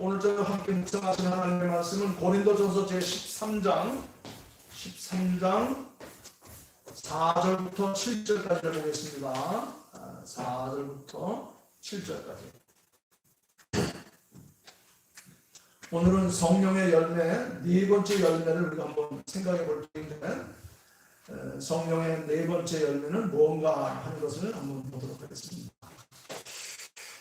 오늘 저녁 함께 묵상하신 하나님의 말씀은 고린도전서 제 13장 13장 4절부터 7절까지를 보겠습니다. 아, 4절부터 7절까지. 오늘은 성령의 열매 네 번째 열매를 우리가 한번 생각해 볼 텐데 에, 성령의 네 번째 열매는 무언가 하는 것을 한번 보도록 하겠습니다.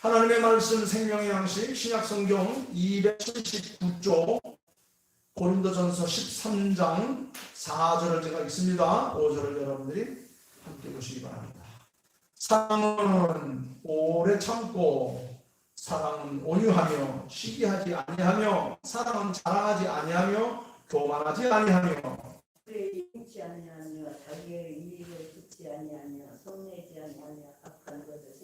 하나님의 말씀 생명의 양식 신약 성경 279쪽 고린도전서 13장 4절을 제가 읽습니다. 5절을 여러분들이 함께 보시기 바랍니다. 사랑은 오래 참고 사랑은 온유하며 시기하지 아니하며 사랑은 자랑하지 아니하며 교만하지 아니하며 아니하며 자기의 이익을 듣지 아니하며 손내지 아니하며 악한 것을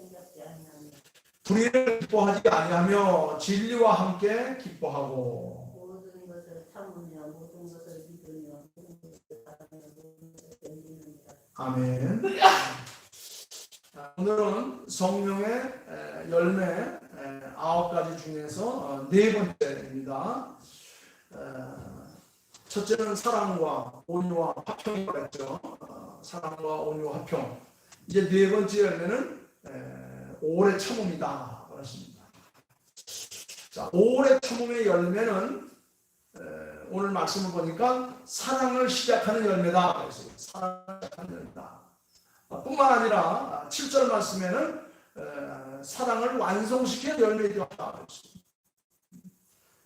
불의를 기뻐하지 아니하며 진리와 함께 기뻐하고 모든 것을 참으며 모든 것을 믿으며 모든 것을 바라며 모든 것을 견디느니라 아멘. 자, 오늘은 성령의 에, 열매 에, 아홉 가지 중에서 어, 네 번째입니다. 에, 첫째는 사랑과 온유와 화평이라고 했죠. 어, 사랑과 온유와 화평. 이제 네 번째 열매는 에, 오래 참음이다. 그렇습니다. 자, 오래 참음의 열매는 에, 오늘 말씀을 보니까 사랑을 시작하는 열매다. 그랬어요. 사랑을 시작하는 열매다. 어, 뿐만 아니라 7절 말씀에는 에, 사랑을 완성시키는 열매이기도 하다.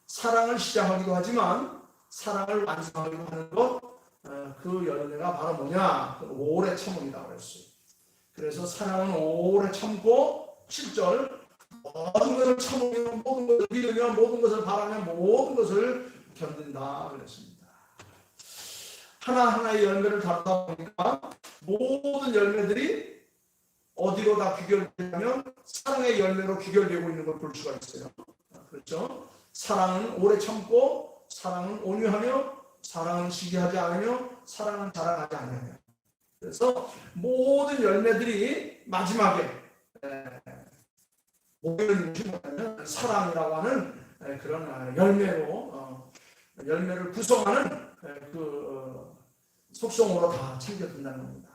사랑을 시작하기도 하지만 사랑을 완성하기도 하는 것, 어, 그 열매가 바로 뭐냐? 그 오래 참음이다. 그랬어요. 그래서 사랑은 오래 참고 7절 모든 것을 참으며 모든 것을 믿으며 모든 것을 바라며 모든 것을 견딘다 그랬습니다. 하나하나의 열매를 다루다 보니까 모든 열매들이 어디로 다 귀결되냐면 사랑의 열매로 귀결되고 있는 걸 볼 수가 있어요. 그렇죠? 사랑은 오래 참고 사랑은 온유하며 사랑은 시기하지 않으며 사랑은 자랑하지 않으며 그래서 모든 열매들이 마지막에 에, 모든 뭐냐면 사랑이라고 하는 에, 그런 아, 열매로 어, 열매를 구성하는 에, 그 어, 속성으로 다 챙겨진다는 겁니다.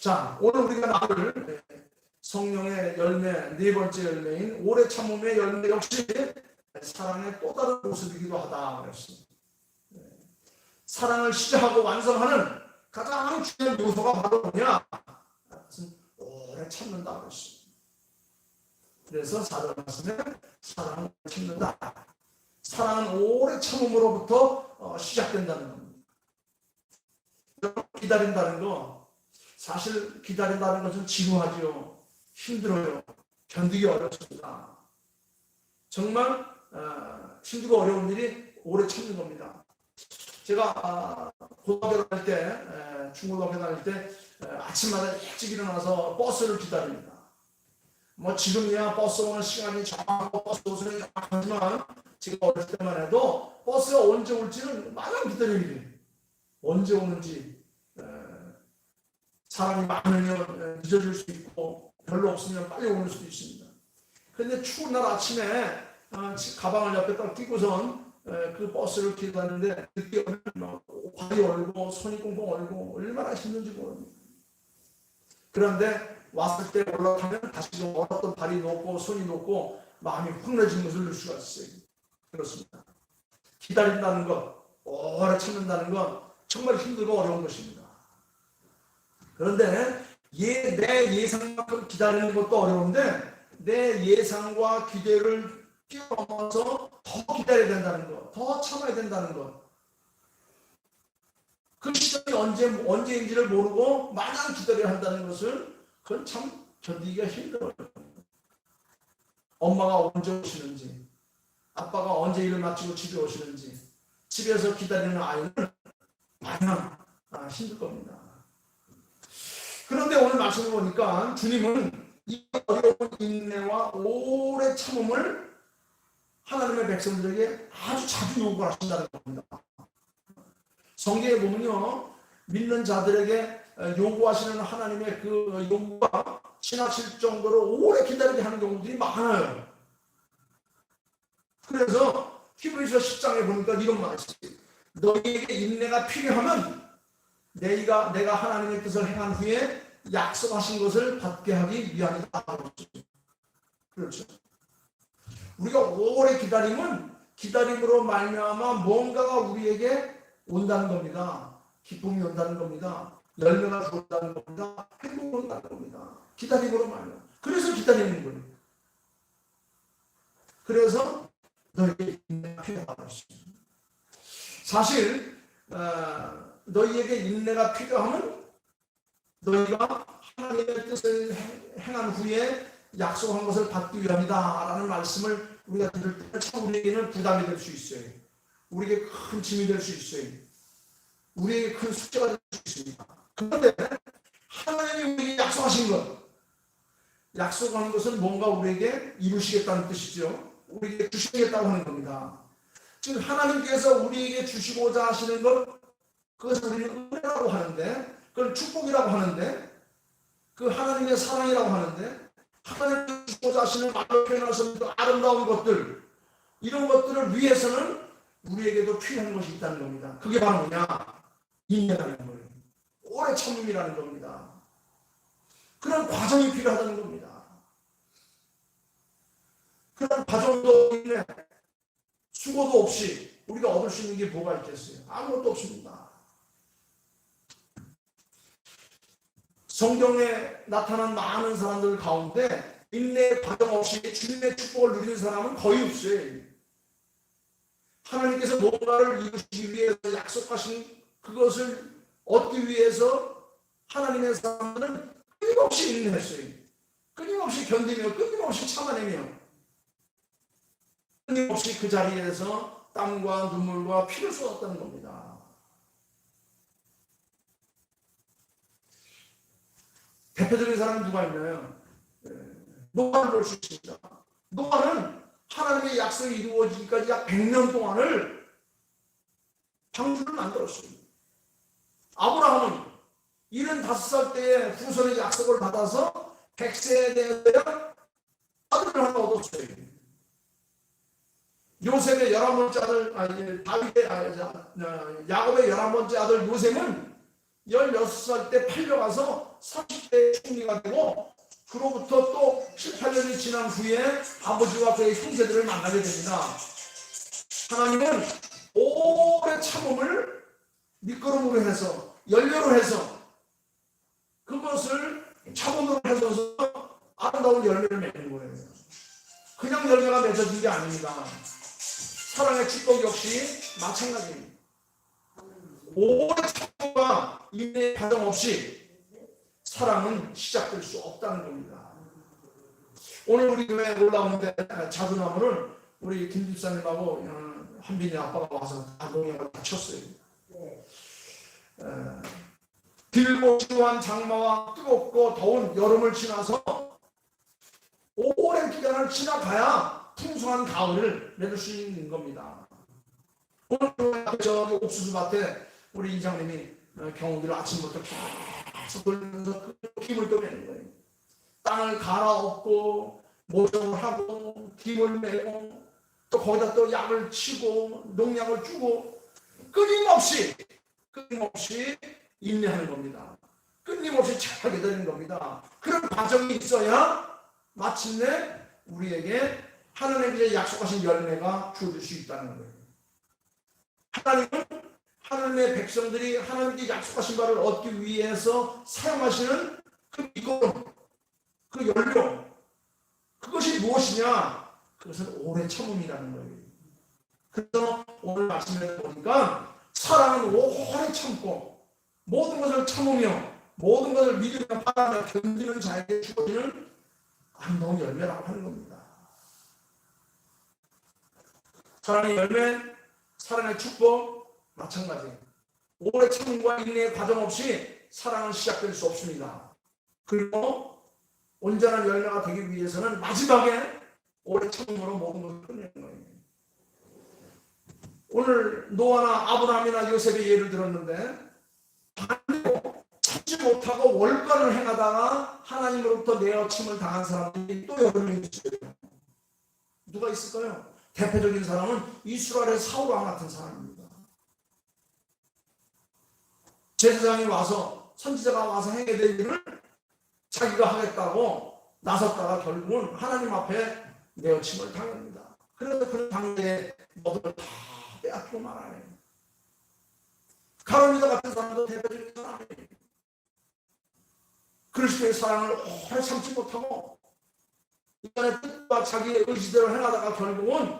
자, 오늘 우리가 나눌 에, 성령의 열매 네 번째 열매인 오래 참음의 열매 역시 사랑의 또 다른 모습이기도 하다 그랬습니다. 네. 사랑을 시작하고 완성하는 가장 중요한 요소가 바로 뭐냐? 오래 참는다 그랬습니다. 그래서 말씀에 사랑을 참는다. 사랑은 오래 참음으로부터 어, 시작된다는 겁니다. 기다린다는 거 사실 기다린다는 것은 지루하지요. 힘들어요. 견디기 어렵습니다. 정말 어, 힘들고 어려운 일이 오래 참는 겁니다. 제가 아, 고등학교 다닐 때, 에, 중고등학교 다닐 때 에, 아침마다 일찍 일어나서 버스를 기다립니다. 뭐 지금이야 버스 오는 시간이 정하고 버스 오는 게 정하지만 제가 어렸을 때만 해도 버스가 언제 올지는 마냥 일이에요. 언제 오는지 에, 사람이 많으면 에, 늦어질 수 있고 별로 없으면 빨리 오는 수도 있습니다. 근데 추운 날 아침에 어, 지- 가방을 옆에 딱 끼고선 에, 그 버스를 기다리는데 늦게 오면 막 발이 얼고 손이 꽁꽁 얼고 얼마나 힘든지 모릅니다. 그런데 왔을 때 올라가면 다시 좀 얼었던 발이 녹고 손이 녹고 마음이 확내진 것을 늘 수가 있어요. 그렇습니다. 기다린다는 것, 오래 참는다는 건 정말 힘들고 어려운 것입니다. 그런데 예, 내 예상만큼 기다리는 것도 어려운데 내 예상과 기대를 뛰어넘어서 더 기다려야 된다는 것, 더 참아야 된다는 것. 그 시점이 언제, 언제인지를 모르고 마냥 기다려야 한다는 것을 그건 참 견디기가 힘들어요. 엄마가 언제 오시는지, 아빠가 언제 일을 마치고 집에 오시는지, 집에서 기다리는 아이는 마냥 아, 힘들 겁니다. 그런데 오늘 말씀을 보니까 주님은 이 어려운 인내와 오래 참음을 하나님의 백성들에게 아주 자주 요구하신다는 겁니다. 성경에 보면요, 믿는 자들에게 요구하시는 하나님의 그 요구가 지나칠 정도로 오래 기다리게 하는 경우들이 많아요. 그래서 히브리서 10장에 보니까 이런 말씀. 너희에게 인내가 필요하면 내가 내가 하나님의 뜻을 행한 후에 약속하신 것을 받게 하기 위함이다. 그렇죠. 우리가 오래 기다림은 기다림으로 말미암아 뭔가가 우리에게 온다는 겁니다. 기쁨이 온다는 겁니다. 열매가 들어온다는 겁니다. 행복이 온다는 겁니다. 기다림으로 말미암아. 그래서 기다리는 거예요. 그래서 너에게 인내가 필요하다고 했습니다. 사실 어, 너희에게 인내가 필요하면 너희가 하나님의 뜻을 행- 행한 후에 약속한 것을 받기 위함이다 라는 말씀을 우리가 들을 때참 우리에게는 부담이 될 수 있어요. 우리에게 큰 짐이 될 수 있어요. 우리에게 큰 숙제가 될 수 있습니다. 그런데 하나님이 우리에게 약속하신 것 약속한 것은 뭔가 우리에게 이루시겠다는 뜻이죠. 우리에게 주시겠다고 하는 겁니다. 즉 하나님께서 우리에게 주시고자 하시는 것 그것을 우리는 은혜라고 하는데 그걸 축복이라고 하는데 그 하나님의 사랑이라고 하는데 하나님께서 주시고자 하시는 말로 표현할 수 없는 그 아름다운 것들 이런 것들을 위해서는 우리에게도 필요한 것이 있다는 겁니다. 그게 바로 뭐냐? 인내라는 거예요. 오래 참음이라는 겁니다. 그런 과정이 필요하다는 겁니다. 그런 과정도 인내, 수고도 없이 우리가 얻을 수 있는 게 뭐가 있겠어요? 아무것도 없습니다. 성경에 나타난 많은 사람들 가운데 인내 과정 없이 주님의 축복을 누리는 사람은 거의 없어요. 하나님께서 뭔가를 이루시기 위해서 약속하신 그것을 얻기 위해서 하나님의 사람들은 끊임없이 인내했어요. 끊임없이 견디며 끊임없이 참아내며 끊임없이 그 자리에서 땀과 눈물과 피를 쏟았다는 겁니다. 대표적인 사람이 누가 있나요? 예, 노아를 볼 수 있습니다. 노아는 하나님의 약속이 이루어지기까지 약 100년 동안을 방주를 만들었습니다. 아브라함은 75살 때에 후손의 약속을 받아서 100세에 되어야 아들을 하나 얻었어요. 요셉의 열한 번째 아들, 아니, 다윗의, 자, 어, 야곱의 열한 번째 아들 요셉은 16살 때 팔려가서 30대 총리가 되고 그로부터 또 7, 8년이 지난 후에 아버지와 그의 형제들을 만나게 됩니다. 하나님은 오래 참음을 밑거름으로 해서 연료로 해서 그것을 참음으로 해서 아름다운 열매를 맺는 거예요. 그냥 열매가 맺어진 게 아닙니다. 사랑의 축복 역시 마찬가지입니다. 오래 참음과 인내 과정 없이 사랑은 시작될 수 없다는 겁니다. 오늘 우리 교회에 올라오는데 자두나무를 우리 김 집사님하고 어, 한빈이 아빠가 와서 다동이하고 다쳤어요. 네. 길고 지루한 장마와 뜨겁고 더운 여름을 지나서 오랜 기간을 지나가야 풍성한 가을을 맺을 수 있는 겁니다. 오늘 저기 옥수수 밭에 우리 이장님이 어, 경운기를 아침부터 계속 돌면서 그 김을 떠내는 거예요. 땅을 갈아엎고 모종을 하고 김을 내고 또 거기다 또 약을 치고 농약을 주고 끊임없이 끊임없이 인내하는 겁니다. 끊임없이 착하게 되는 겁니다. 그런 과정이 있어야 마침내 우리에게 하나님께서 약속하신 열매가 주어질 수 있다는 거예요. 하나님은 하나님의 백성들이 하나님께 약속하신 바를 얻기 위해서 사용하시는 그 이거름, 그 연료, 그것이 무엇이냐? 그것은 오래 참음이라는 거예요. 그래서 오늘 말씀에 보니까 사랑은 오래 참고 모든 것을 참으며 모든 것을 믿으며 바라며 견디는 자에게 주어지는 아름다운 열매라고 하는 겁니다. 사랑의 열매, 사랑의 축복 마찬가지. 오래 참음과 인내의 과정 없이 사랑은 시작될 수 없습니다. 그리고 온전한 열매가 되기 위해서는 마지막에 오래 참음으로 모든 것을 끝내는 거예요. 오늘 노아나 아브라함이나 요셉의 예를 들었는데 반대로 참지 못하고 월권을 행하다가 하나님으로부터 내어침을 당한 사람들이 또명 있어요. 누가 있을까요? 대표적인 사람은 이스라엘의 사울왕 같은 사람입니다. 제사장이 와서 선지자가 와서 행해야 될 일을 자기가 하겠다고 나섰다가 결국은 하나님 앞에 내어침을 당합니다. 그래서 그는 당대에 모든 걸다 빼앗기고 말아요. 가론유다 같은 사람도 대표적인 사람이에요. 그리스도의 사랑을 오래 참지 못하고 인간의 뜻과 자기의 의지대로 행하다가 결국은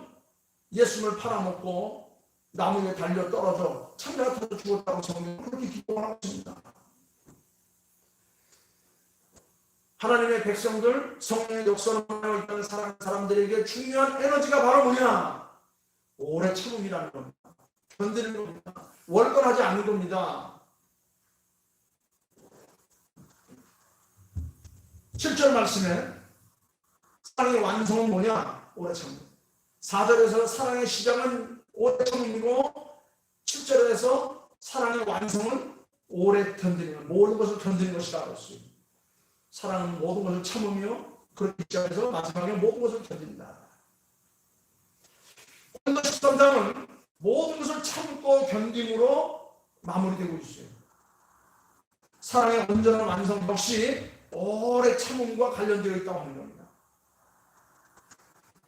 예수님을 팔아먹고 나무 위에 달려 떨어져 창자가 터져 죽었다고 성경은 그렇게 기록하고 있습니다. 하나님의 백성들 성령의 역사를 하고 있다는 사람, 사람들에게 중요한 에너지가 바로 뭐냐? 오래 참음이라는 겁니다. 견디는 겁니다. 월권하지 않는 겁니다. 7절 말씀에 사랑의 완성은 뭐냐? 오래 참음. 4절에서 사랑의 시작은 오래 참음이고 7절에서 사랑의 완성은 오래 견디는 것, 모든 것을 견디는 것이라고 했어요. 사랑은 모든 것을 참으며 그렇게 시작해서 마지막에 모든 것을 견딘다. 오늘 13장은 모든 것을 참고 견딤으로 마무리되고 있어요. 사랑의 온전한 완성 역시 오래 참음과 관련되어 있다고 하는 겁니다.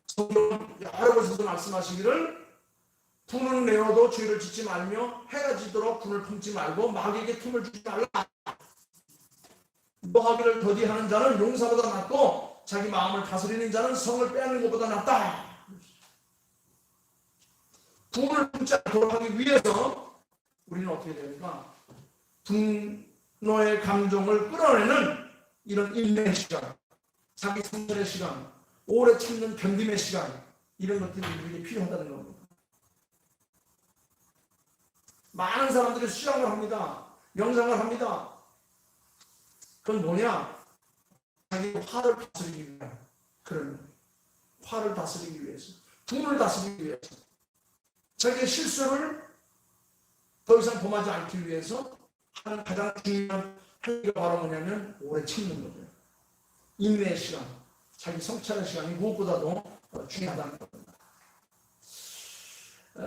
성경 여러 곳에서 말씀하시기를 분을 내어도 죄를 짓지 말며 해가 지도록 분을 품지 말고 마귀에게 틈을 주지 말라. 노하기를 더디하는 자는 용사보다 낫고 자기 마음을 다스리는 자는 성을 빼앗는 것보다 낫다. 않도록 하기 위해서 우리는 어떻게 됩니까? 분노의 감정을 끌어내는 이런 인내의 시간, 자기 성찰의 시간, 오래 참는 견딤의 시간 이런 것들이 우리에게 필요하다는 겁니다. 많은 사람들이 수양을 합니다. 명상을 합니다. 그건 뭐냐? 자기 화를 다스리기 위해 그런. 화를 다스리기 위해서, 분을 다스리기 위해서, 자기의 실수를 더 이상 범하지 않기 위해서 하는 가장 중요한 행위가 바로 뭐냐면 오래 참는 거죠. 인내의 시간, 자기 성찰의 시간이 무엇보다도 어, 중요하다는 겁니다. 에,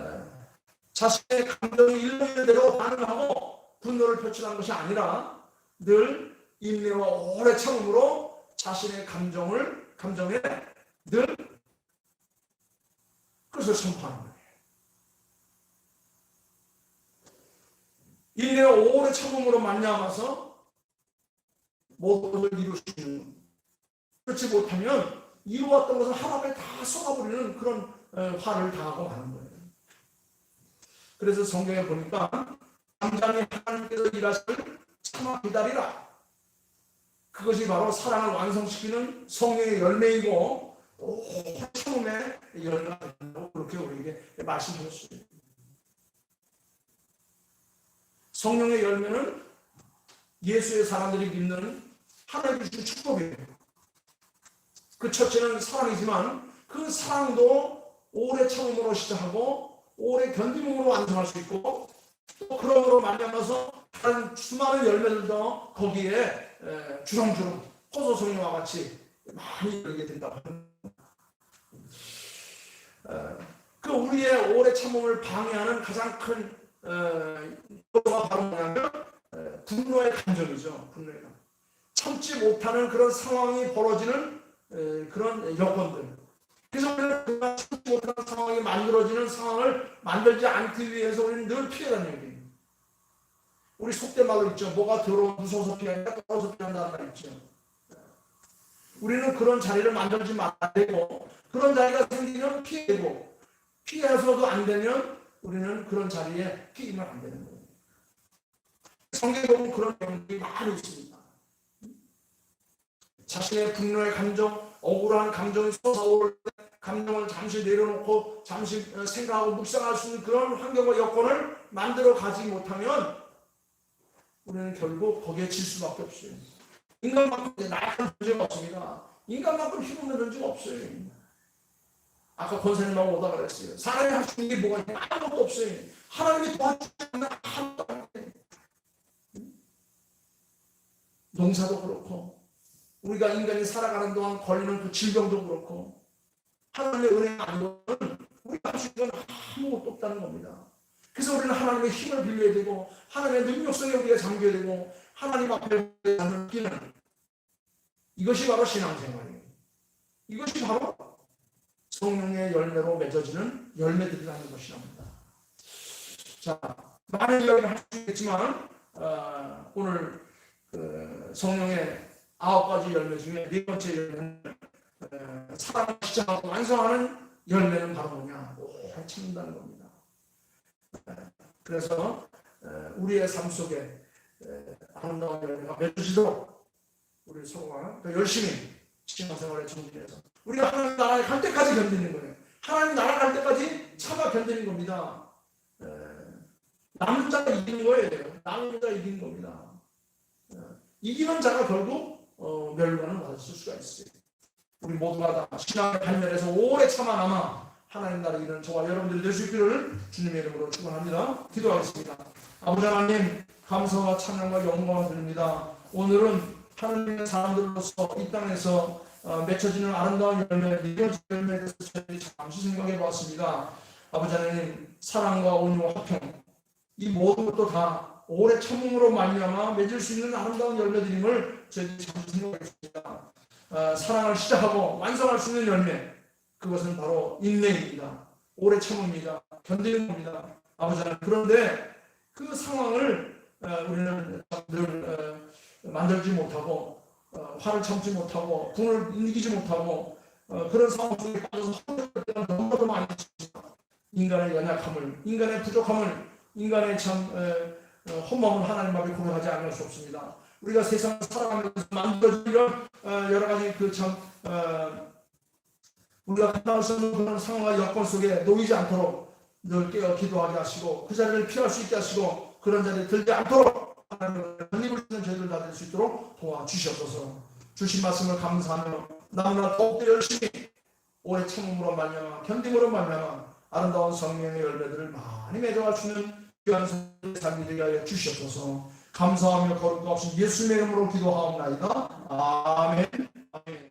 자신의 감정이 일렁이는 대로 반응하고 분노를 표출하는 것이 아니라 늘 인내와 오래 참음으로 자신의 감정을 감정에 늘 그것을 선포하는 거예요. 인내와 오래 참음으로 만나면서 모든 것을 겁니다. 그렇지 못하면 이루었던 것을 하나에 다 쏟아버리는 그런 어, 화를 당하고 마는 거예요. 그래서 성경에 보니까 잠잠히 하나님께서 일하시를 참아 기다리라. 그것이 바로 사랑을 완성시키는 성령의 열매이고 오, 처음에 열매가 된다고 그렇게 우리에게 말씀하셨어요. 성령의 열매는 예수의 사람들이 믿는 하나님 주신 축복이에요. 그 첫째는 사랑이지만 그 사랑도 오래 참음으로 시작하고 오래 견딤으로 완성할 수 있고 또 그러므로 말미암아서 다른 수많은 열매들도 거기에 에, 주렁주렁 호소성이와 같이 많이 열게 된다고 합니다. 에, 그 우리의 오래 참음을 방해하는 가장 큰 에, 요소가 바로 뭐냐면 에, 분노의 감정이죠. 분노의 감정. 참지 못하는 그런 상황이 벌어지는 에, 그런 여건들. 그래서 우리는 그가 참지 못하는 상황이 만들어지는 상황을 만들지 않기 위해서 우리는 늘 피해가는 얘기예요. 우리 속된 말로 있죠. 뭐가 더러워 무서워서 피한다, 떨어서 피한다는 말 있죠. 우리는 그런 자리를 만들지 말아야 되고 그런 자리가 생기면 피해고 피해서도 안 되면 우리는 그런 자리에 끼면 안 되는 거예요. 성경에 보면 그런 내용들이 많이 있습니다. 자신의 분노의 감정, 억울한 감정이 솟아오를 때 감정을 잠시 내려놓고 잠시 생각하고 묵상할 수 있는 그런 환경과 여건을 만들어 가지 못하면 우리는 결국 거기에 질 수밖에 없어요. 인간만큼 나약한 존재가 없습니다. 인간만큼 힘없는 존재가 없어요. 아까 권사님하고 오다 그랬어요. 사람이 할 수 있는 게 뭐가 있냐? 아무것도 없어요. 하나님이 도와주지 않는 아무것도 안 돼요. 농사도 그렇고 우리가 인간이 살아가는 동안 걸리는 그 질병도 그렇고 하나님의 은혜가 아니면 할수 있는 건 아무것도 없다는 겁니다. 그래서 우리는 하나님의 힘을 빌려야 되고 하나님의 능력 속에 우리가 잠겨야 되고 하나님 앞에 잠을 끼는 이것이 바로 신앙생활이에요. 이것이 바로 성령의 열매로 맺어지는 열매들이라는 것이랍니다. 자, 많은 이야기를 할 수 있겠지만 어, 오늘 그 성령의 아홉 가지 열매 중에 네 번째 열매는 어, 사랑을 시작하고 완성하는 열매는 바로 뭐냐? 오래 참는다는 겁니다. 어, 그래서 어, 우리의 삶 속에 어, 아름다운 열매가 맺어지도록 우리 서로가 더 열심히 신앙생활에 정진해서 우리가 하나님 나라에 갈 때까지 견디는 거예요. 하나님 나라 갈 때까지 참아 견디는 겁니다. 에, 남은 자가 이기는 거예요. 남은 자가 이기는 겁니다. 에, 이기는 자가 결국 어, 멸관을 받을 수가 있어요. 우리 모두가 다 신앙의 발면에서 오래 참아 남아 하나님 나라 이루는 저와 여러분들이 될 수 있기를 주님의 이름으로 축원합니다. 기도하겠습니다. 아버지 하나님 감사와 찬양과 영광을 드립니다. 오늘은 하나님의 사람들로서 이 땅에서 어, 맺혀지는 아름다운 열매, 믿음의 열매에 대해서 저희들이 잠시 생각해 보았습니다. 아버지 하나님, 사랑과 온유와 화평, 이 모든 것도 다 오래 참음으로 말미암아 맺을 수 있는 아름다운 열매들임을 저희들이 잠시 생각하겠습니다. 어, 사랑을 시작하고 완성할 수 있는 열매, 그것은 바로 인내입니다. 오래 참음입니다. 견디는 겁니다. 아버지 그런데 그 상황을 어, 우리는 늘 어, 만들지 못하고 어, 화를 참지 못하고 분을 이기지 못하고 어, 그런 상황 속에 빠져서 허물을 너무나도 많이. 인간의 연약함을, 인간의 부족함을, 인간의 참 에, 어, 험함을 하나님 앞에 고백하지 않을 수 없습니다. 우리가 세상을 살아가면서 만들어진 이런 어, 여러 가지 그참 어, 우리가 감당할 수 없는 그런 상황과 여건 속에 놓이지 않도록 늘 깨어 기도하게 하시고 그 자리를 피할 수 있게 하시고 그런 자리에 들지 않도록 하나님을 저희들 다될수 있도록 도와주시옵소서. 주신 말씀을 감사하며 나무나 더욱더 열심히 오래 참음으로 말미암아 견딤으로 말미암아 아름다운 성령의 열매들을 많이 맺어갈 수 있는 귀한 삶이 되게 하여 주시옵소서. 감사하며 거룩과 없이 예수님의 이름으로 기도하옵나이다. 아멘.